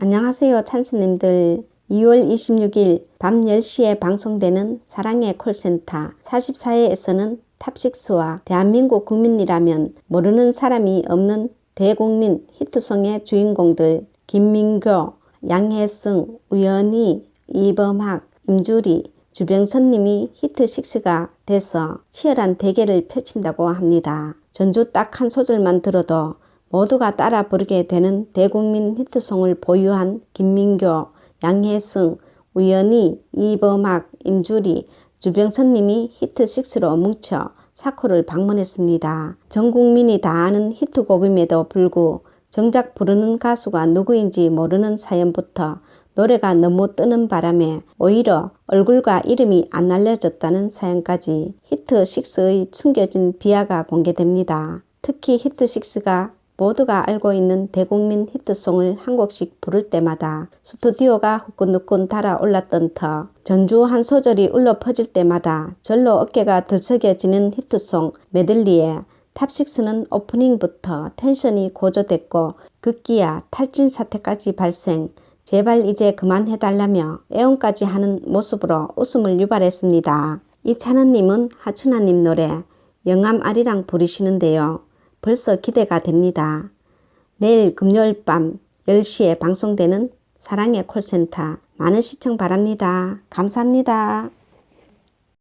안녕하세요 찬스님들. 2월 26일 밤 10시에 방송되는 사랑의 콜센터 44회에서는 탑식스와 대한민국 국민이라면 모르는 사람이 없는 대국민 히트송의 주인공들 김민교, 양혜승, 우연희, 이범학, 임주리, 주병선님이 히트 식스가 돼서 치열한 대결을 펼친다고 합니다. 전주 딱 한 소절만 들어도 모두가 따라 부르게 되는 대국민 히트송을 보유한 김민교, 양혜승, 우연희, 이범학, 임주리, 주병선님이 히트식스로 뭉쳐 사코를 방문했습니다. 전 국민이 다 아는 히트곡임에도 불구 정작 부르는 가수가 누구인지 모르는 사연부터 노래가 너무 뜨는 바람에 오히려 얼굴과 이름이 안 알려졌다는 사연까지 히트6의 숨겨진 비하가 공개됩니다. 특히 히트6가 모두가 알고 있는 대국민 히트송을 한 곡씩 부를 때마다 스튜디오가 후끈후끈 달아올랐던 터 전주 한 소절이 울려 퍼질 때마다 절로 어깨가 들썩여지는 히트송 메들리에 탑식스는 오프닝부터 텐션이 고조됐고 극기야 탈진 사태까지 발생 제발 이제 그만해달라며 애원까지 하는 모습으로 웃음을 유발했습니다. 이찬원님은 하춘아님 노래 영암 아리랑 부르시는데요. 벌써 기대가 됩니다. 내일 금요일 밤 10시에 방송되는 사랑의 콜센터 많은 시청 바랍니다. 감사합니다.